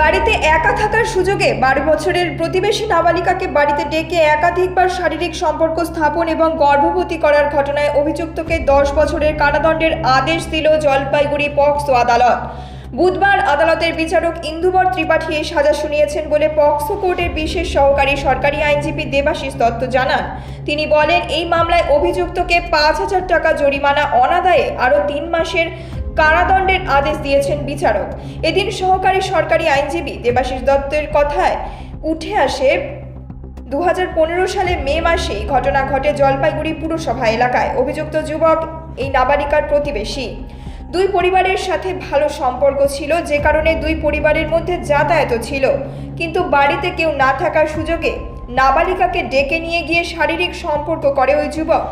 বাড়িতে একা থাকার সুযোগে বারো বছরের প্রতিবেশী নাবালিকাকে বাড়িতে ডেকে একাধিকবার শারীরিক সম্পর্ক স্থাপন এবং গর্ভবতী করার ঘটনায় অভিযুক্তকে দশ বছরের কারাদণ্ডের আদেশ দিল জলপাইগুড়ি পক্সো আদালত। বুধবার আদালতের বিচারক ইন্দুবর ত্রিপাঠী এই সাজা শুনিয়েছেন বলে পক্সো কোর্টের বিশেষ সহকারী সরকারি আইনজীবী দেবাশিস দত্ত জানান। তিনি বলেন, এই মামলায় অভিযুক্তকে পাঁচ হাজার টাকা জরিমানা, অনাদায়ে আরও তিন মাসের কারাদণ্ডের আদেশ দিয়েছেন বিচারক। এদিন সহকারী সরকারি আইনজীবী দেবাশিস দত্তের কথায় উঠে আসে দু হাজার পনেরো সালে মে মাসে ঘটনা ঘটে জলপাইগুড়ি পুরসভা এলাকায়, অভিযুক্ত যুবক, এই নাবালিকার প্রতিবেশী। দুই পরিবারের সাথে ভালো সম্পর্ক ছিল, যে কারণে দুই পরিবারের মধ্যে যাতায়াতও ছিল। কিন্তু বাড়িতে কেউ না থাকার সুযোগে নাবালিকাকে ডেকে নিয়ে গিয়ে শারীরিক সম্পর্ক করে ওই যুবক।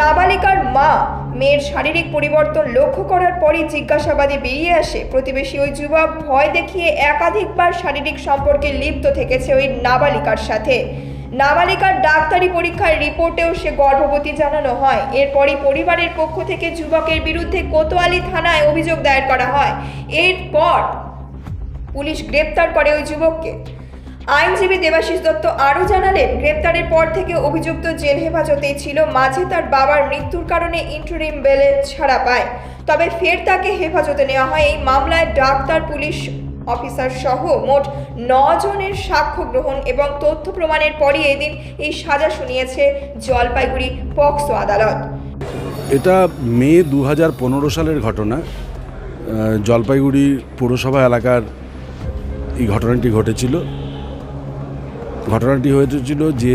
নাবালিকার মা মেয়ের শারীরিক পরিবর্তন লক্ষ্য করার পরই জিজ্ঞাসাবাদে বেরিয়ে আসে। প্রতিবেশী ওই যুবক ভয় দেখিয়ে একাধিকবার শারীরিক সম্পর্কে লিপ্ত থেকেছে ওই নাবালিকার সাথে। নাবালিকার ডাক্তারি পরীক্ষার রিপোর্টেও সে গর্ভবতী জানানো হয়। এরপরই পরিবারের পক্ষ থেকে যুবকের বিরুদ্ধে কোতোয়ালি থানায় অভিযোগ দায়ের করা হয়। এরপর পুলিশ গ্রেপ্তার করে ওই যুবককে। আইনজীবী দেবাশিস দত্ত আরও জানালেন, গ্রেপ্তারের পর থেকে অভিযুক্ত জেল হেফাজতেই ছিল মাঝে তার বাবার মৃত্যুর কারণে ইন্টারিম বেলে ছাড়া পায়। তবে ফের তাকে হেফাজতে নেওয়া হয় এই মামলায় ডাক্তার, পুলিশ অফিসার সহ মোট জনের সাক্ষ্য গ্রহণ এবং তথ্য প্রমাণের পরই এদিন এই সাজা শুনিয়েছে জলপাইগুড়ি পক্সো আদালত। এটা মে দু হাজার পনেরো সালের ঘটনা। জলপাইগুড়ি পৌরসভা এলাকার এই ঘটনাটি ঘটেছিল। ঘটনাটি হয়েছিল যে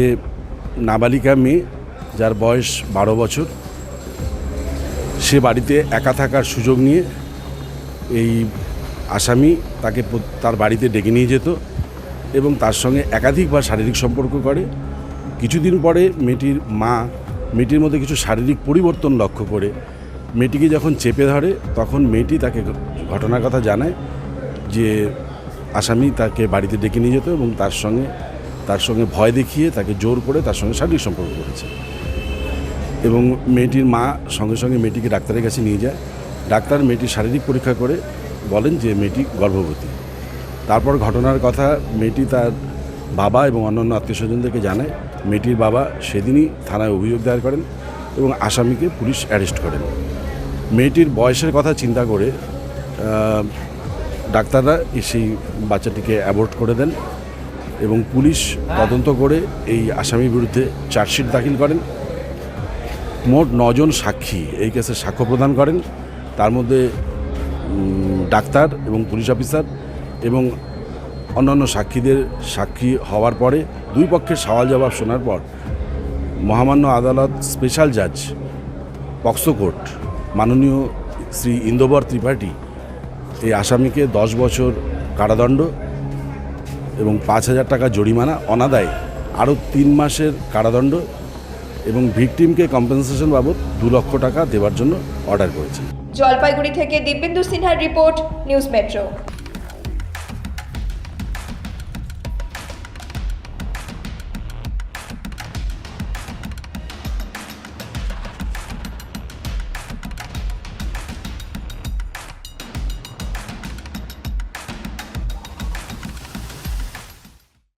নাবালিকা মেয়ে, যার বয়স বারো বছর, সে বাড়িতে একা থাকার সুযোগ নিয়ে এই আসামি তাকে তার বাড়িতে ডেকে নিয়ে যেত এবং তার সঙ্গে একাধিকবার শারীরিক সম্পর্ক করে। কিছুদিন পরে মেয়েটির মা, মেয়েটির মধ্যে কিছু শারীরিক পরিবর্তন লক্ষ্য করে। মেয়েটিকে যখন চেপে ধরে, তখন মেয়েটি তাকে ঘটনার কথা জানায় যে আসামি তাকে বাড়িতে ডেকে নিয়ে যেত এবং তার সঙ্গে তার সঙ্গে ভয় দেখিয়ে তাকে জোর করে তার সঙ্গে শারীরিক সম্পর্ক করেছে। এবং মেয়েটির মা সঙ্গে সঙ্গে মেয়েটিকে ডাক্তারের কাছে নিয়ে যায়। ডাক্তার মেয়েটির শারীরিক পরীক্ষা করে বলেন যে মেয়েটি গর্ভবতী। তারপর ঘটনার কথা মেয়েটি তার বাবা এবং অন্যান্য আত্মীয় স্বজনদেরকে জানায়। মেয়েটির বাবা সেদিনই থানায় অভিযোগ দায়ের করেন এবং আসামিকে পুলিশ অ্যারেস্ট করেন। মেয়েটির বয়সের কথা চিন্তা করে ডাক্তাররা সেই বাচ্চাটিকে অ্যাবর্ট করে দেন। এবং পুলিশ তদন্ত করে এই আসামির বিরুদ্ধে চার্জশিট দাখিল করেন। মোট নজন সাক্ষী এই কেসে সাক্ষ্য প্রদান করেন। তার মধ্যে ডাক্তার এবং পুলিশ অফিসার এবং অন্যান্য সাক্ষীদের সাক্ষী হওয়ার পরে দুই পক্ষের সওয়াল জবাব শোনার পর মহামান্য আদালত স্পেশাল জাজ পক্সো কোর্ট, মাননীয় শ্রী ইন্দোবর ত্রিপাঠী, এই আসামিকে দশ বছর কারাদণ্ড এবং পাঁচ হাজার টাকা জরিমানা, অনাদায় আরও তিন মাসের কারাদণ্ড এবং ভিকটিমকে কম্পেনসেশন বাবদ দু লক্ষ টাকা দেওয়ার জন্য অর্ডার করেছে জলপাইগুড়ি থেকে দিব্যেন্দু সিনহার রিপোর্ট, নিউজ মেট্রো।